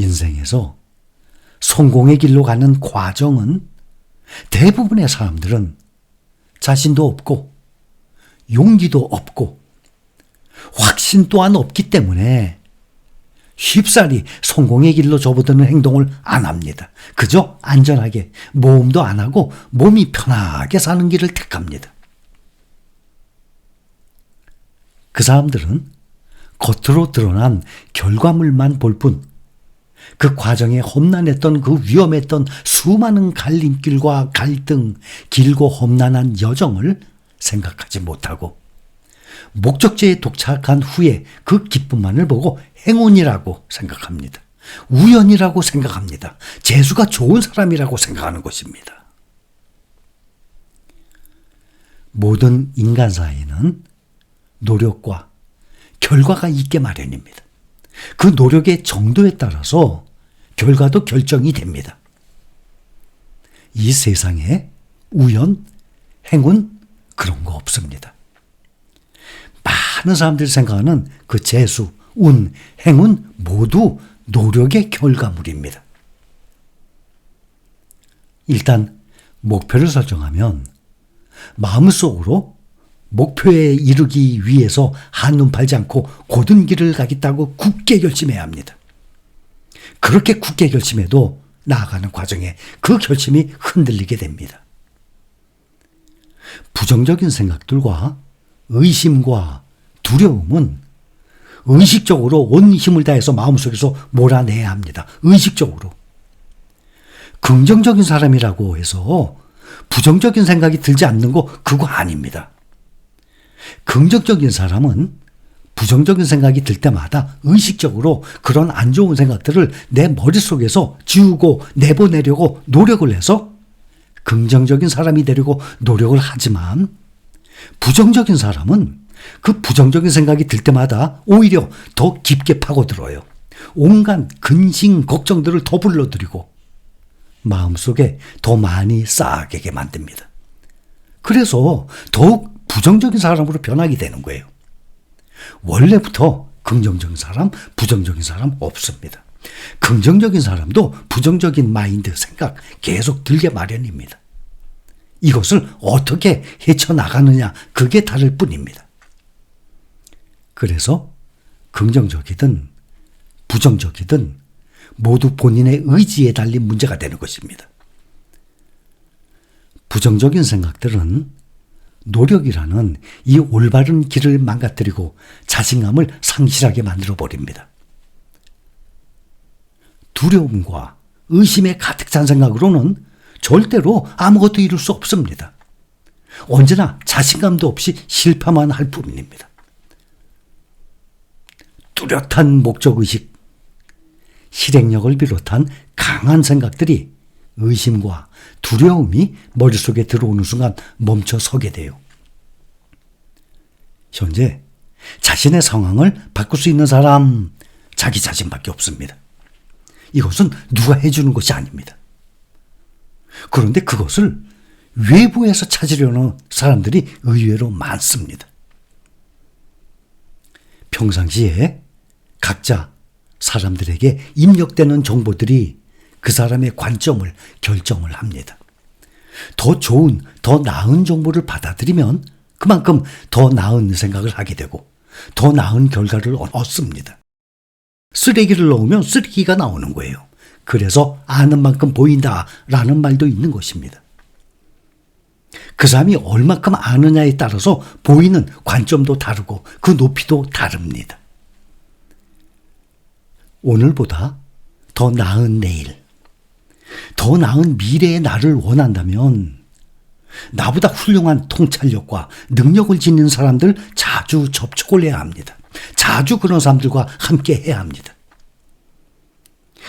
인생에서 성공의 길로 가는 과정은 대부분의 사람들은 자신도 없고 용기도 없고 확신 또한 없기 때문에 쉽사리 성공의 길로 접어드는 행동을 안 합니다. 그저 안전하게 모험도 안 하고 몸이 편하게 사는 길을 택합니다. 그 사람들은 겉으로 드러난 결과물만 볼 뿐, 그 과정에 험난했던 그 위험했던 수많은 갈림길과 갈등, 길고 험난한 여정을 생각하지 못하고, 목적지에 도착한 후에 그 기쁨만을 보고 행운이라고 생각합니다. 우연이라고 생각합니다. 재수가 좋은 사람이라고 생각하는 것입니다. 모든 인간사에는 노력과 결과가 있게 마련입니다. 그 노력의 정도에 따라서 결과도 결정이 됩니다. 이 세상에 우연, 행운, 그런 거 없습니다. 많은 사람들이 생각하는 그 재수, 운, 행운 모두 노력의 결과물입니다. 일단 목표를 설정하면 마음속으로 목표에 이르기 위해서 한눈 팔지 않고 고든 길을 가겠다고 굳게 결심해야 합니다. 그렇게 굳게 결심해도 나아가는 과정에 그 결심이 흔들리게 됩니다. 부정적인 생각들과 의심과 두려움은 의식적으로 온 힘을 다해서 마음속에서 몰아내야 합니다. 의식적으로. 긍정적인 사람이라고 해서 부정적인 생각이 들지 않는 거 그거 아닙니다. 긍정적인 사람은 부정적인 생각이 들 때마다 의식적으로 그런 안 좋은 생각들을 내 머릿속에서 지우고 내보내려고 노력을 해서 긍정적인 사람이 되려고 노력을 하지만 부정적인 사람은 그 부정적인 생각이 들 때마다 오히려 더 깊게 파고들어요. 온갖 근심, 걱정들을 더 불러들이고 마음속에 더 많이 쌓게 만듭니다. 그래서 더욱 부정적인 사람으로 변하게 되는 거예요. 원래부터 긍정적인 사람, 부정적인 사람 없습니다. 긍정적인 사람도 부정적인 마인드, 생각 계속 들게 마련입니다. 이것을 어떻게 헤쳐나가느냐, 그게 다를 뿐입니다. 그래서 긍정적이든 부정적이든 모두 본인의 의지에 달린 문제가 되는 것입니다. 부정적인 생각들은 노력이라는 이 올바른 길을 망가뜨리고 자신감을 상실하게 만들어 버립니다. 두려움과 의심에 가득 찬 생각으로는 절대로 아무것도 이룰 수 없습니다. 언제나 자신감도 없이 실패만 할 뿐입니다. 뚜렷한 목적의식, 실행력을 비롯한 강한 생각들이 의심과 두려움이 머릿속에 들어오는 순간 멈춰 서게 돼요. 현재 자신의 상황을 바꿀 수 있는 사람, 자기 자신밖에 없습니다. 이것은 누가 해주는 것이 아닙니다. 그런데 그것을 외부에서 찾으려는 사람들이 의외로 많습니다. 평상시에 각자 사람들에게 입력되는 정보들이 그 사람의 관점을 결정을 합니다. 더 좋은, 더 나은 정보를 받아들이면 그만큼 더 나은 생각을 하게 되고 더 나은 결과를 얻습니다. 쓰레기를 넣으면 쓰레기가 나오는 거예요. 그래서 아는 만큼 보인다 라는 말도 있는 것입니다. 그 사람이 얼마큼 아느냐에 따라서 보이는 관점도 다르고 그 높이도 다릅니다. 오늘보다 더 나은 내일, 더 나은 미래의 나를 원한다면 나보다 훌륭한 통찰력과 능력을 지닌 사람들 자주 접촉을 해야 합니다. 자주 그런 사람들과 함께 해야 합니다.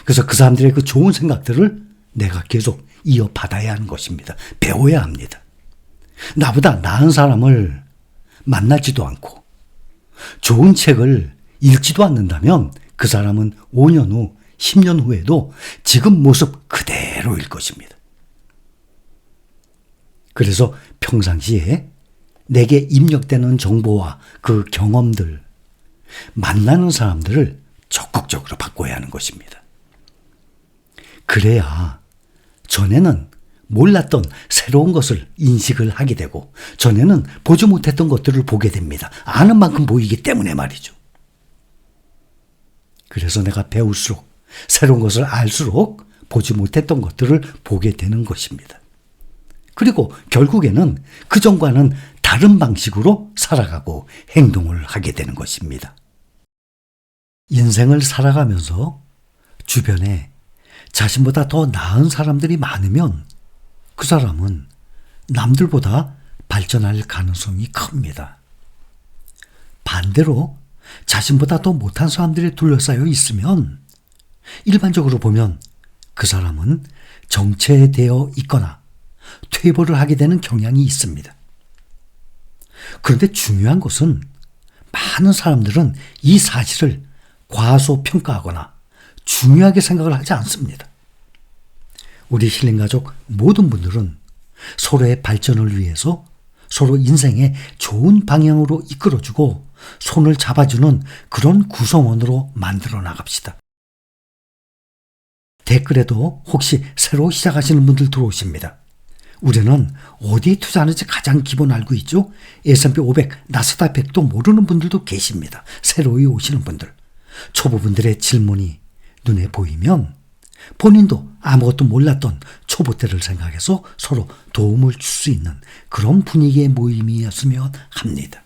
그래서 그 사람들의 그 좋은 생각들을 내가 계속 이어받아야 하는 것입니다. 배워야 합니다. 나보다 나은 사람을 만나지도 않고 좋은 책을 읽지도 않는다면 그 사람은 5년 후, 10년 후에도 지금 모습 그대로일 것입니다. 그래서 평상시에 내게 입력되는 정보와 그 경험들, 만나는 사람들을 적극적으로 바꿔야 하는 것입니다. 그래야 전에는 몰랐던 새로운 것을 인식을 하게 되고 전에는 보지 못했던 것들을 보게 됩니다. 아는 만큼 보이기 때문에 말이죠. 그래서 내가 배울수록 새로운 것을 알수록 보지 못했던 것들을 보게 되는 것입니다. 그리고 결국에는 그 전과는 다른 방식으로 살아가고 행동을 하게 되는 것입니다. 인생을 살아가면서 주변에 자신보다 더 나은 사람들이 많으면 그 사람은 남들보다 발전할 가능성이 큽니다. 반대로 자신보다 더 못한 사람들이 둘러싸여 있으면 일반적으로 보면 그 사람은 정체되어 있거나 퇴보를 하게 되는 경향이 있습니다. 그런데 중요한 것은 많은 사람들은 이 사실을 과소평가하거나 중요하게 생각을 하지 않습니다. 우리 힐링 가족 모든 분들은 서로의 발전을 위해서 서로 인생의 좋은 방향으로 이끌어주고 손을 잡아주는 그런 구성원으로 만들어 나갑시다. 댓글에도 혹시 새로 시작하시는 분들 들어오십니다. 우리는 어디에 투자하는지 가장 기본 알고 있죠? S&P 500, 나스닥 100도 모르는 분들도 계십니다. 새로이 오시는 분들. 초보분들의 질문이 눈에 보이면 본인도 아무것도 몰랐던 초보 때를 생각해서 서로 도움을 줄 수 있는 그런 분위기의 모임이었으면 합니다.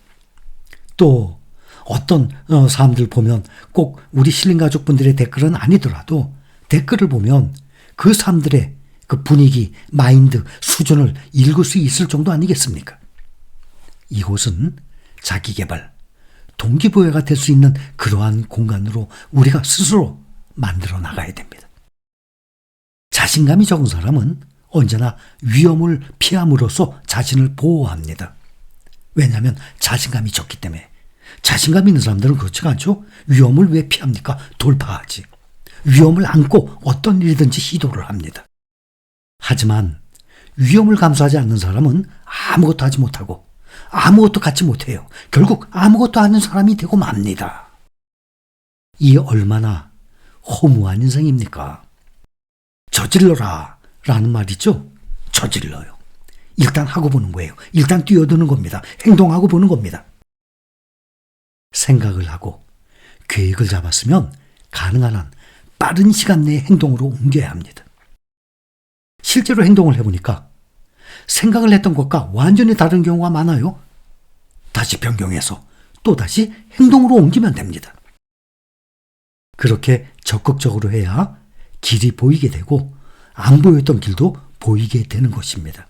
또 어떤 어, 사람들 보면 꼭 우리 실린 가족분들의 댓글은 아니더라도 댓글을 보면 그 사람들의 그 분위기, 마인드, 수준을 읽을 수 있을 정도 아니겠습니까? 이곳은 자기 개발, 동기부여가 될 수 있는 그러한 공간으로 우리가 스스로 만들어 나가야 됩니다. 자신감이 적은 사람은 언제나 위험을 피함으로써 자신을 보호합니다. 왜냐하면 자신감이 적기 때문에. 자신감 있는 사람들은 그렇지가 않죠? 위험을 왜 피합니까? 돌파하지. 위험을 안고 어떤 일이든지 시도를 합니다. 하지만 위험을 감수하지 않는 사람은 아무것도 하지 못하고 아무것도 갖지 못해요. 결국 아무것도 아는 사람이 되고 맙니다. 이 얼마나 허무한 인생입니까? 저질러라 라는 말이죠. 저질러요. 일단 하고 보는 거예요. 일단 뛰어드는 겁니다. 행동하고 보는 겁니다. 생각을 하고 계획을 잡았으면 가능한 한 빠른 시간 내에 행동으로 옮겨야 합니다. 실제로 행동을 해보니까 생각을 했던 것과 완전히 다른 경우가 많아요. 다시 변경해서 또다시 행동으로 옮기면 됩니다. 그렇게 적극적으로 해야 길이 보이게 되고 안 보였던 길도 보이게 되는 것입니다.